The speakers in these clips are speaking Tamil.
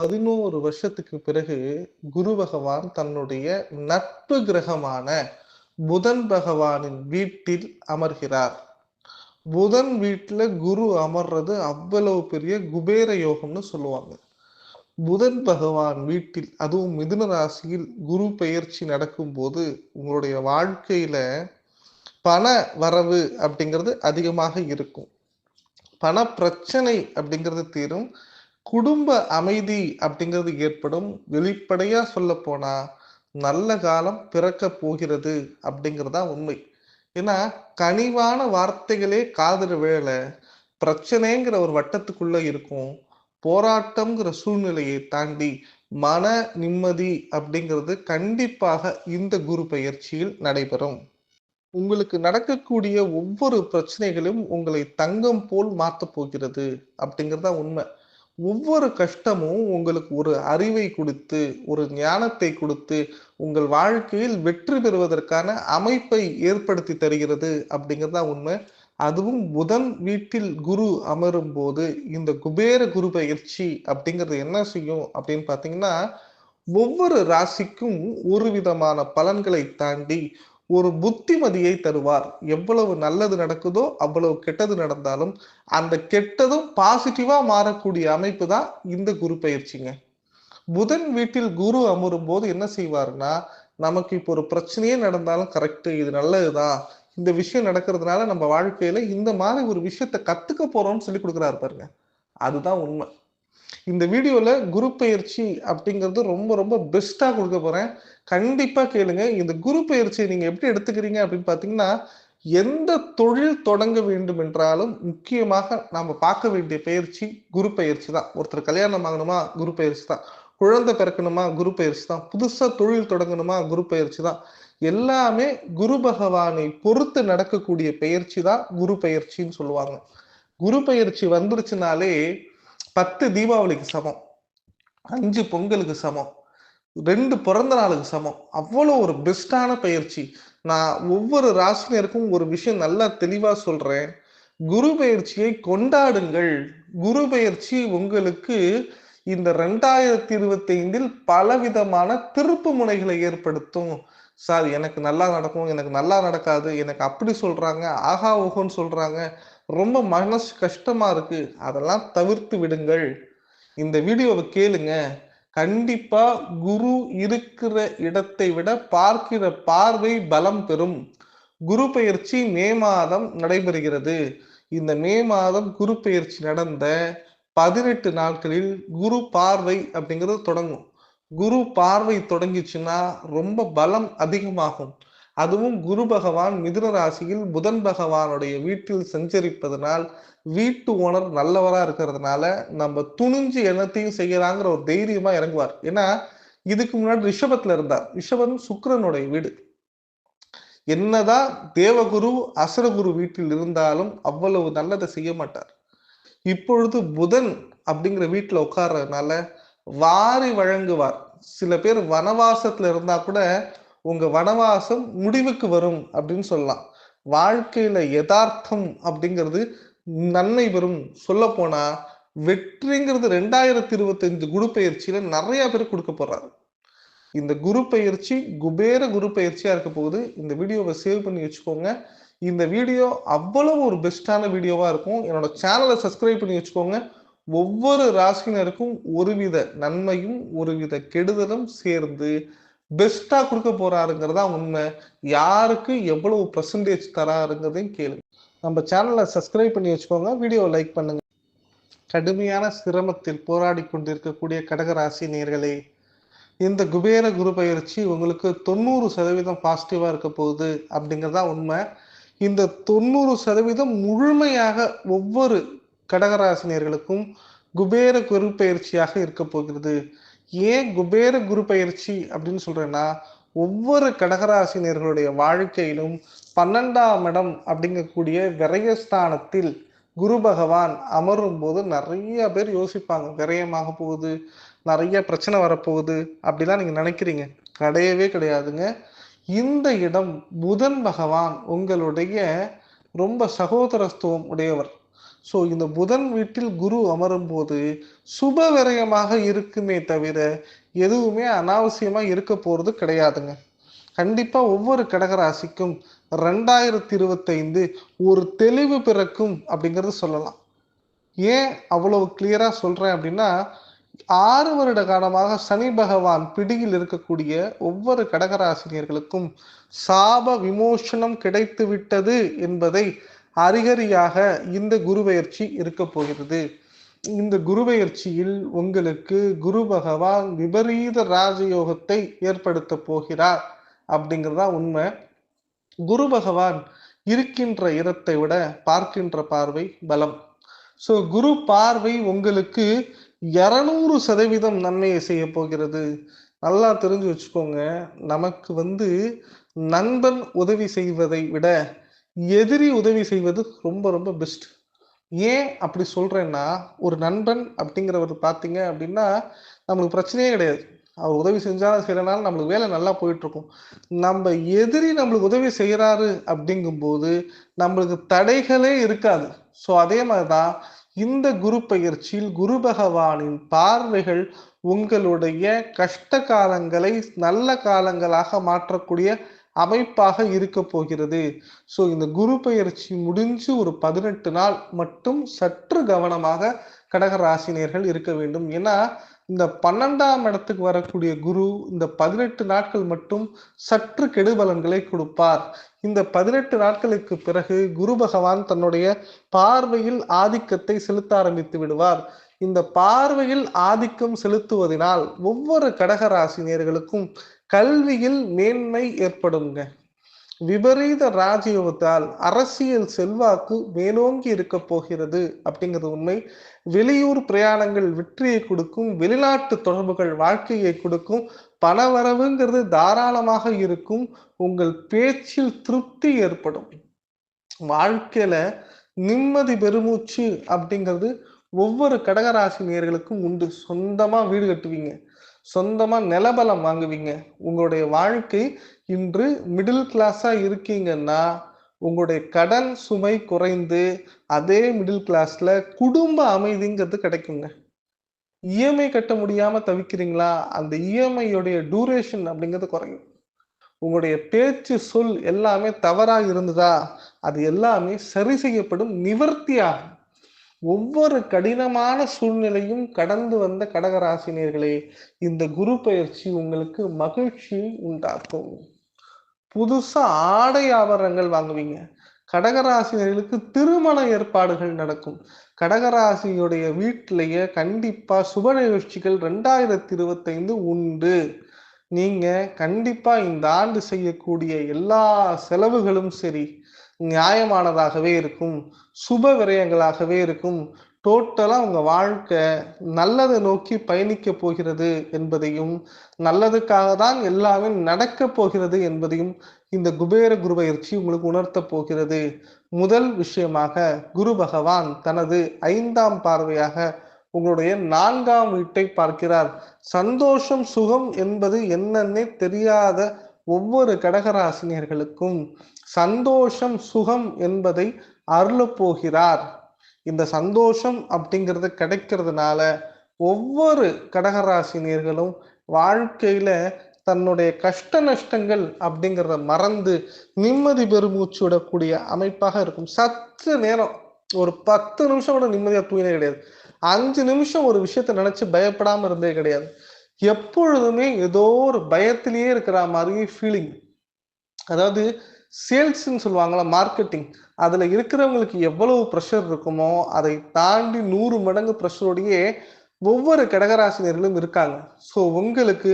பதினோரு வருஷத்துக்கு பிறகு குரு பகவான் தன்னுடைய நட்பு கிரகமான புதன் பகவானின் வீட்டில் அமர்கிறார். புதன் வீட்டுல குரு அமர்றது அவ்வளவு பெரிய குபேர யோகம்னு சொல்லுவாங்க. புதன் பகவான் வீட்டில் அதுவும் மிதுன ராசியில் குரு பெயர்ச்சி நடக்கும்போது உங்களுடைய வாழ்க்கையில பண வரவு அப்படிங்கிறது அதிகமாக இருக்கும். பண பிரச்சனை அப்படிங்கிறது தீரும். குடும்ப அமைதி அப்படிங்கிறது ஏற்படும். வெளிப்படையா சொல்ல போனா நல்ல காலம் பிறக்க போகிறது அப்படிங்கிறதா உண்மை. ஏன்னா கனிவான வார்த்தைகளே காதல் வேலை பிரச்சனைங்கிற ஒரு வட்டத்துக்குள்ள இருக்கும். போராட்டம்ங்கிற சூழ்நிலையை தாண்டி மன நிம்மதி அப்படிங்கிறது கண்டிப்பாக இந்த குரு பயிற்சியில் நடைபெறும். உங்களுக்கு நடக்கக்கூடிய ஒவ்வொரு பிரச்சனைகளும் உங்களை தங்கம் போல் மாற்றப் போகிறது அப்படிங்கிறதா உண்மை. ஒவ்வொரு கஷ்டமும் உங்களுக்கு ஒரு அறிவை கொடுத்து ஒரு ஞானத்தை கொடுத்து உங்கள் வாழ்க்கையில் வெற்றி பெறுவதற்கான அமைப்பை ஏற்படுத்தி தருகிறது அப்படிங்கிறதா உண்மை. அதுவும் புதன் வீட்டில் குரு அமரும் போது இந்த குபேர குரு பயிற்சி அப்படிங்கிறது என்ன செய்யும் அப்படின்னு பார்த்தீங்கன்னா ஒவ்வொரு ராசிக்கும் ஒரு விதமான பலன்களை தாண்டி ஒரு புத்திமதியை தருவார். எவ்வளவு நல்லது நடக்குதோ அவ்வளவு கெட்டது நடந்தாலும் அந்த கெட்டதும் பாசிட்டிவா மாறக்கூடிய அமைப்பு தான் இந்த குரு பயிற்சிங்க. புதன் வீட்டில் குரு அமரும் போது என்ன செய்வார்னா நமக்கு இப்போ ஒரு பிரச்சனையே நடந்தாலும் கரெக்டு இது நல்லதுதான். இந்த விஷயம் நடக்கிறதுனால நம்ம வாழ்க்கையில இந்த மாதிரி ஒரு விஷயத்த கத்துக்க போறோம்னு சொல்லி கொடுக்குறாரு பாருங்க. அதுதான் உண்மை. இந்த வீடியோல குரு பயிற்சி அப்படிங்கிறது ரொம்ப ரொம்ப பெஸ்டா கொடுக்க போறேன். கண்டிப்பா கேளுங்க. இந்த குரு பயிற்சியை நீங்க எப்படி எடுத்துக்கிறீங்க அப்படின்னு பாத்தீங்கன்னா எந்த தொழில் தொடங்க வேண்டும் என்றாலும் முக்கியமாக நாம பார்க்க வேண்டிய பயிற்சி குரு பயிற்சி தான். ஒருத்தர் கல்யாணம் ஆகணுமா குரு பயிற்சி தான். குழந்தை பிறக்கணுமா குரு பயிற்சி தான். புதுசா தொழில் தொடங்கணுமா குரு பயிற்சி தான். எல்லாமே குரு பகவானை பொறுத்து நடக்கக்கூடிய பயிற்சி தான் குரு பயிற்சின்னு சொல்லுவாங்க. குரு பயிற்சி வந்துருச்சுனாலே பத்து தீபாவளிக்கு சமம். அஞ்சு பொங்கலுக்கு சமம். ரெண்டு பிறந்த நாளுக்கு சமம். அவ்வளோ ஒரு பெஸ்டான பயிற்சி. நான் ஒவ்வொரு ராசினருக்கும் ஒரு விஷயம் நல்லா தெளிவாக சொல்றேன். குரு பயிற்சியை கொண்டாடுங்கள். குரு பயிற்சி உங்களுக்கு இந்த ரெண்டாயிரத்தி இருபத்தி ஐந்தில் பலவிதமான திருப்பு முனைகளை ஏற்படுத்தும். சார் எனக்கு நல்லா நடக்கும் எனக்கு நல்லா நடக்காது எனக்கு அப்படி சொல்றாங்க ஆகா ஓஹோன்னு சொல்றாங்க. ரொம்ப மனசு கஷ்டமா இருக்கு. அதெல்லாம் தவிர்த்து விடுங்கள். இந்த வீடியோவை கேளுங்க. கண்டிப்பா குரு இருக்கிற இடத்தை விட பார்க்கிற பார்வை பலம் பெறும். குரு பயிற்சி மே மாதம் நடைபெறுகிறது. இந்த மே மாதம் குரு பயிற்சி நடந்த பதினெட்டு நாட்களில் குரு பார்வை அப்படிங்கிறது தொடங்கும். குரு பார்வை தொடங்கிச்சுன்னா ரொம்ப பலம் அதிகமாகும். அதுவும் குரு பகவான் மிதுன ராசியில் புதன் பகவானுடைய வீட்டில் சஞ்சரிப்பதனால் வீட்டு ஓனர் நல்லவரா இருக்கிறதுனால நம்ம துணிஞ்சு என்னத்தையும் செய்யறாங்கிற ஒரு தைரியமா இறங்குவார். ஏன்னா இதுக்கு முன்னாடி ரிஷபத்துல இருந்தார். ரிஷபம் சுக்கரனுடைய வீடு. என்னதான் தேவகுரு அசுரகுரு வீட்டில் இருந்தாலும் அவ்வளவு நல்லதை செய்ய மாட்டார். இப்பொழுது புதன் அப்படிங்கிற வீட்டுல உட்கார்றதுனால வாரி வழங்குவார். சில பேர் வனவாசத்துல இருந்தா கூட உங்க வனவாசம் முடிவுக்கு வரும் அப்படின்னு சொல்லலாம். வாழ்க்கையில யதார்த்தம் அப்படிங்கிறது நன்மை பெறும். சொல்ல போனா வெற்றிங்கிறது ரெண்டாயிரத்தி இருபத்தஞ்சு குரு பயிற்சியில நிறைய பேர் கொடுக்க போறாரு. இந்த குரு பயிற்சி குபேர குரு பயிற்சியா இருக்க போகுது. இந்த வீடியோவை சேவ் பண்ணி வச்சுக்கோங்க. இந்த வீடியோ அவ்வளவு ஒரு பெஸ்டான வீடியோவா இருக்கும். என்னோட சேனலை சப்ஸ்கிரைப் பண்ணி வச்சுக்கோங்க. ஒவ்வொரு ராசினருக்கும் ஒருவித நன்மையும் ஒருவித கெடுதலும் சேர்ந்து பெஸ்டா கொடுக்க போறாருங்கிறதா உண்மை. யாருக்கு எவ்வளவு பர்சன்டேஜ் தராருங்கிறதையும் கேளுங்க. நம்ம சேனலை சப்ஸ்கிரைப் பண்ணி வச்சுக்கோங்க. வீடியோ லைக் பண்ணுங்க. கடுமையான சிரமத்தில் போராடி கொண்டிருக்கக்கூடிய கடகராசி நேர்களே இந்த குபேர குரு பயிற்சி உங்களுக்கு தொண்ணூறு சதவீதம் பாசிட்டிவா இருக்க போகுது அப்படிங்கிறதா உண்மை. இந்த தொண்ணூறு சதவீதம் முழுமையாக ஒவ்வொரு கடகராசினியர்களுக்கும் குபேர குரு பயிற்சியாக இருக்க போகிறது. ஏன் குபேர குரு பயிற்சி அப்படின்னு சொல்றேன்னா ஒவ்வொரு கடகராசினியர்களுடைய வாழ்க்கையிலும் பன்னெண்டாம் இடம் அப்படிங்கக்கூடிய விரயஸ்தானத்தில் குரு பகவான் அமரும் போது நிறைய பேர் யோசிப்பாங்க. விரயமாக போகுது நிறைய பிரச்சனை வரப்போகுது அப்படிலாம் நீங்க நினைக்கிறீங்க. கிடையவே கிடையாதுங்க. இந்த இடம் புதன் பகவான் உங்களுடைய ரொம்ப சகோதரத்துவம் உடையவர். ஸோ இந்த புதன் வீட்டில் குரு அமரும் போது சுப விரயமாக இருக்குமே தவிர எதுவுமே அனாவசியமாக இருக்க போகிறது கிடையாதுங்க. கண்டிப்பாக ஒவ்வொரு கடகராசிக்கும் ரெண்டாயிரத்தி இருபத்தைந்து ஒரு தெளிவு பிறக்கும் அப்படிங்கிறது சொல்லலாம். ஏன் அவ்வளவு கிளியராக சொல்கிறேன் அப்படின்னா ஆறு வருட காலமாக சனி பகவான் பிடியில் இருக்கக்கூடிய ஒவ்வொரு கடகராசினியர்களுக்கும் சாப விமோசனம் கிடைத்து விட்டது என்பதை அறிகரியாக இந்த குருபெயர்ச்சி இருக்க போகிறது. இந்த குருபெயர்ச்சியில் உங்களுக்கு குரு பகவான் விபரீத ராஜயோகத்தை ஏற்படுத்த போகிறார் அப்படிங்கிறதா உண்மை. குரு பகவான் இருக்கின்ற இடத்தை விட பார்க்கின்ற பார்வை பலம். ஸோ குரு பார்வை உங்களுக்கு இரநூறு சதவீதம் நன்மையை செய்ய போகிறது. நல்லா தெரிஞ்சு வச்சுக்கோங்க. நமக்கு வந்து நண்பன் உதவி செய்வதை விட எதிரி உதவி செய்வது ரொம்ப ரொம்ப பெஸ்ட் ஏன் அப்படி சொல்றேன்னா ஒரு நண்பன் அப்படிங்கிறவர் பார்த்தீங்க அப்படின்னா நம்மளுக்கு பிரச்சனையே கிடையாது. அவர் உதவி செஞ்சாலும் செய்யறனாலும் நம்மளுக்கு வேலை நல்லா போயிட்டு இருக்கும் நம்ம எதிரி நம்மளுக்கு உதவி செய்யறாரு அப்படிங்கும்போது நம்மளுக்கு தடைகளே இருக்காது. ஸோ அதே மாதிரிதான் இந்த குரு பயிற்சியில் குரு பகவானின் பார்வைகள் உங்களுடைய கஷ்ட காலங்களை நல்ல காலங்களாக மாற்றக்கூடிய அமைப்பாக இருக்க போகிறது. ஸோ இந்த குரு பயிற்சி முடிஞ்சு ஒரு பதினெட்டு நாள் மட்டும் சற்று கவனமாக கடக ராசினியர்கள் இருக்க வேண்டும். ஏன்னா இந்த பன்னெண்டாம் இடத்துக்கு வரக்கூடிய குரு இந்த பதினெட்டு நாட்கள் மட்டும் சற்று கெடுபலன்களை கொடுப்பார். இந்த பதினெட்டு நாட்களுக்கு பிறகு குரு பகவான் தன்னுடைய பார்வையில் ஆதிக்கத்தை செலுத்த ஆரம்பித்து விடுவார். இந்த பார்வையில் ஆதிக்கம் செலுத்துவதனால் ஒவ்வொரு கடகராசினியர்களுக்கும் கல்வியில் மேன்மை ஏற்படுங்க. விபரீத ராஜயோகத்தால் அரசியல் செல்வாக்கு மேலோங்கி இருக்க போகிறது அப்படிங்கிறது உண்மை. வெளியூர் பிரயாணங்கள் வெற்றியை கொடுக்கும் வெளிநாட்டு தொடர்புகள் வாழ்க்கையை கொடுக்கும் பணவரவுங்கிறது தாராளமாக இருக்கும் உங்கள் பேச்சில் திருப்தி ஏற்படும். வாழ்க்கையில நிம்மதி பெருமூச்சு அப்படிங்கிறது ஒவ்வொரு கடகராசி நேர்களுக்கும் உண்டு. சொந்தமா வீடு கட்டுவீங்க. சொந்தமா நிலபலம் வாங்குவீங்க. உங்களுடைய வாழ்க்கை இன்று மிடில் கிளாஸா இருக்கீங்கன்னா உங்களுடைய கடன் சுமை குறைந்து அதே மிடில் கிளாஸ்ல குடும்ப அமைதிங்கிறது கிடைக்குங்க. இஎம்ஐ கட்ட முடியாம தவிக்கிறீங்களா? அந்த இஎம்ஐயோடைய டூரேஷன் அப்படிங்கிறது குறையும். உங்களுடைய பேச்சு சொல் எல்லாமே தவறாக இருந்ததா? அது எல்லாமே சரி செய்யப்படும் நிவர்த்தியாகும் ஒவ்வொரு கடினமான சூழ்நிலையும் கடந்து வந்த கடகராசினியர்களே இந்த குரு பயிற்சி உங்களுக்கு மகிழ்ச்சியை உண்டாக்கும். புதுசா ஆடை ஆபரணங்கள் வாங்குவீங்க. கடகராசினர்களுக்கு திருமண ஏற்பாடுகள் நடக்கும். கடகராசியுடைய வீட்டிலேயே கண்டிப்பா சுப நிகழ்ச்சிகள் ரெண்டாயிரத்தி இருபத்தைந்து உண்டு. நீங்க கண்டிப்பா இந்த ஆண்டு செய்யக்கூடிய எல்லா செலவுகளும் சரி நியாயமானதாகவே இருக்கும் சுப விரயங்களாகவே இருக்கும். டோட்டலாக உங்கள் வாழ்க்கை நல்லதை நோக்கி பயணிக்க போகிறது என்பதையும் நல்லதுக்காக தான் எல்லாமே நடக்க போகிறது என்பதையும் இந்த குபேர குரு பயிற்சி உங்களுக்கு உணர்த்தப் போகிறது. முதல் விஷயமாக குரு பகவான் தனது ஐந்தாம் பார்வையாக உங்களுடைய நான்காம் வீட்டை பார்க்கிறார். சந்தோஷம் சுகம் என்பது என்னன்னே தெரியாத ஒவ்வொரு கடகராசினியர்களுக்கும் சந்தோஷம் சுகம் என்பதை அருள போகிறார். இந்த சந்தோஷம் அப்படிங்கிறது கிடைக்கிறதுனால ஒவ்வொரு கடகராசினியர்களும் வாழ்க்கையில தன்னுடைய கஷ்ட நஷ்டங்கள் அப்படிங்கிறத மறந்து நிம்மதி பெருமூச்சு விடக்கூடிய அமைப்பாக இருக்கும். சற்று நேரம் ஒரு பத்து நிமிஷம் கூட நிம்மதியா தூங்கினே கிடையாது. அஞ்சு நிமிஷம் ஒரு விஷயத்த நினைச்சு பயப்படாம இருந்தே கிடையாது. எப்பொழுதுமே ஏதோ ஒரு பயத்திலேயே இருக்கிற மாதிரி ஃபீலிங் அதாவது சேல்ஸ்ன்னு சொல்லுவாங்களா மார்க்கெட்டிங் அதுல இருக்கிறவங்களுக்கு எவ்வளவு ப்ரெஷர் இருக்குமோ அதை தாண்டி நூறு மடங்கு ப்ரெஷரோடையே ஒவ்வொரு கடகராசினியர்களும் இருக்காங்க. ஸோ உங்களுக்கு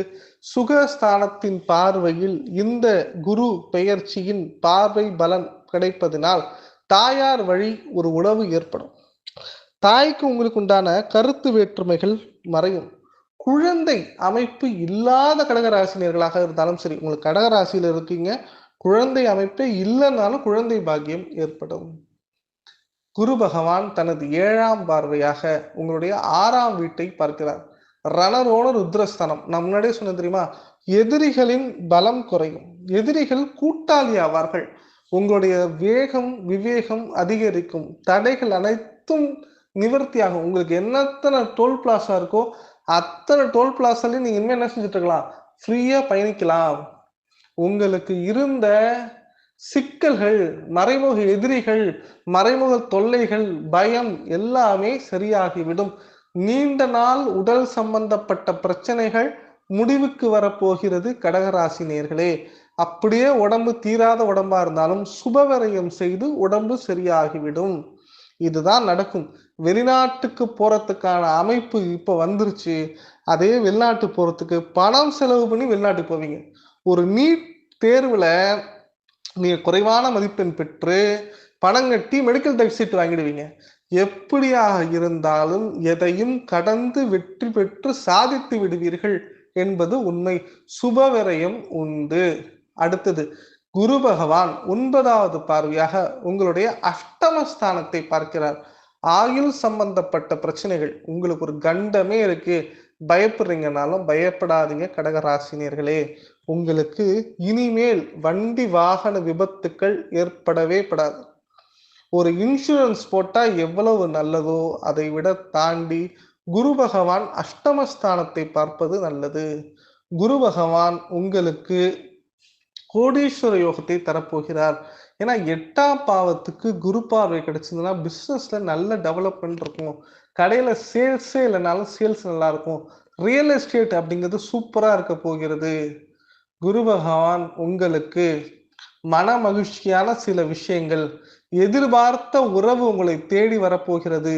சுகஸ்தானத்தின் பார்வையில் இந்த குரு பெயர்ச்சியின் பார்வை பலன் கிடைப்பதனால் தாயார் வழி ஒரு உணவு ஏற்படும். தாய்க்கு உங்களுக்கு உண்டான கருத்து வேற்றுமைகள் மறையும். குழந்தை அமைப்பு இல்லாத கடகராசினியர்களாக இருந்தாலும் சரி உங்களுக்கு கடகராசியில இருக்கீங்க குழந்தை அமைப்பே இல்லைன்னாலும் குழந்தை பாக்கியம் ஏற்படும். குரு பகவான் தனது ஏழாம் பார்வையாக உங்களுடைய ஆறாம் வீட்டை பார்க்கிறார். ரணரோண ருத்ரஸ்தானம். நான் முன்னாடியே சொன்னேன் தெரியுமா? எதிரிகளின் பலம் குறையும். எதிரிகள் கூட்டாளி ஆவார்கள் உங்களுடைய வேகம் விவேகம் அதிகரிக்கும். தடைகள் அனைத்தும் நிவர்த்தியாகும். உங்களுக்கு என்னத்தனை டோல் பிளாசா இருக்கோ அத்தனை டோல் பிளாசாலையும் நீங்க இனிமேல் என்ன செஞ்சுட்டு இருக்கலாம்? ஃப்ரீயா பயணிக்கலாம். உங்களுக்கு இருந்த சிக்கல்கள் மறைமுக எதிரிகள் மறைமுக தொல்லைகள் பயம் எல்லாமே சரியாகிவிடும். நீண்ட நாள் உடல் சம்பந்தப்பட்ட பிரச்சனைகள் முடிவுக்கு வரப்போகிறது கடகராசி நேர்களே. அப்படியே உடம்பு தீராத உடம்பா இருந்தாலும் சுபவரையம் செய்து உடம்பு சரியாகிவிடும். இதுதான் நடக்கும். வெளிநாட்டுக்கு போறதுக்கான அமைப்பு இப்ப வந்துருச்சு. அதே வெளிநாட்டு போறதுக்கு பணம் செலவு பண்ணி வெளிநாட்டுக்கு போவீங்க. ஒரு நீட் தேர்வில் நீங்கள் குறைவான மதிப்பெண் பெற்று பணம் கட்டி மெடிக்கல் டைப் சீட் வாங்கிடுவீங்க. எப்படியாக இருந்தாலும் எதையும் கடந்து வெற்றி பெற்று சாதித்து விடுவீர்கள் என்பது உண்மை. சுபவிரயம் உண்டு. அடுத்தது குரு பகவான் ஒன்பதாவது பார்வையாக உங்களுடைய அஷ்டமஸ்தானத்தை பார்க்கிறார். ஆயுள் சம்பந்தப்பட்ட பிரச்சனைகள் உங்களுக்கு ஒரு கண்டமே இருக்கு. பயப்படுறீங்கனாலும் பயப்படாதீங்க கடகராசினியர்களே உங்களுக்கு இனிமேல் வண்டி வாகன விபத்துக்கள் ஏற்படவே படாது. ஒரு இன்சூரன்ஸ் போட்டா எவ்வளவு நல்லதோ அதை விட தாண்டி குரு பகவான் அஷ்டமஸ்தானத்தை பார்ப்பது நல்லது. குரு பகவான் உங்களுக்கு கோடீஸ்வர யோகத்தை தரப்போகிறார். ஏன்னா எட்டாம் பாவத்துக்கு குரு பார்வை கிடைச்சதுன்னா பிசினஸ்ல நல்ல டெவலப்மெண்ட் இருக்கும். கடையில் சேல்ஸே இல்லைனாலும் சேல்ஸ் நல்லா இருக்கும். ரியல் எஸ்டேட் அப்படிங்கிறது சூப்பராக இருக்க போகிறது. குரு பகவான் உங்களுக்கு மன மகிழ்ச்சியான சில விஷயங்கள் எதிர்பார்த்த உறவு உங்களை தேடி வரப்போகிறது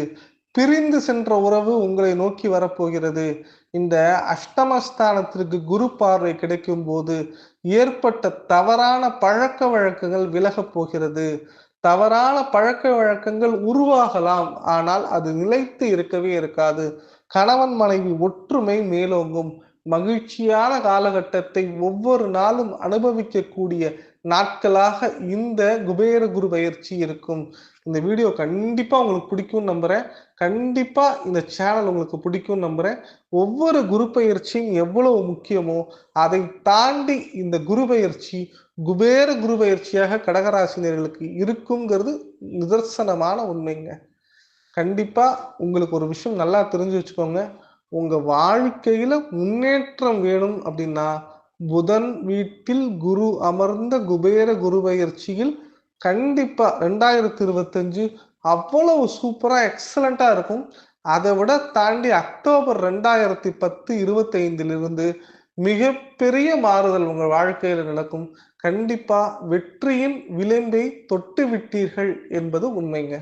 பிரிந்து சென்ற உறவு உங்களை நோக்கி வரப்போகிறது. இந்த அஷ்டமஸ்தானத்திற்கு குரு பார்வை கிடைக்கும் போது ஏற்பட்ட தவறான பழக்க வழக்கங்கள் விலகப் போகிறது. தவறான பழக்க வழக்கங்கள் உருவாகலாம். ஆனால் அது நிலைத்து இருக்கவே இருக்காது. கணவன் மனைவி ஒற்றுமை மேலோங்கும். மகிழ்ச்சியான காலகட்டத்தை ஒவ்வொரு நாளும் அனுபவிக்கக்கூடிய நாட்களாக இந்த குபேர குரு பயிற்சி இருக்கும். இந்த வீடியோ கண்டிப்பா உங்களுக்கு பிடிக்கும் நம்புறேன். கண்டிப்பா இந்த சேனல் உங்களுக்கு பிடிக்கும் நம்புறேன். ஒவ்வொரு குரு பயிற்சியும் எவ்வளவு முக்கியமோ அதை தாண்டி இந்த குரு பயிற்சி குபேர குரு பயிற்சியாக கடகராசினியர்களுக்கு இருக்குங்கிறது நிதர்சனமான உண்மைங்க. கண்டிப்பா உங்களுக்கு ஒரு விஷயம் நல்லா தெரிஞ்சு வச்சுக்கோங்க. உங்க வாழ்க்கையில முன்னேற்றம் வேணும் அப்படின்னா புதன் வீட்டில் குரு அமர்ந்த குபேர குரு பயிற்சியில் கண்டிப்பா ரெண்டாயிரத்தி இருபத்தஞ்சு அவ்வளவு சூப்பரா எக்ஸலண்டா இருக்கும். அதை விட தாண்டி அக்டோபர் ரெண்டாயிரத்தி பத்து இருபத்தைந்திலிருந்து மிகப்பெரிய மாறுதல் உங்கள் வாழ்க்கையில நடக்கும். கண்டிப்பா வெற்றியின் விளிம்பை தொட்டு விட்டீர்கள் என்பது உண்மைங்க.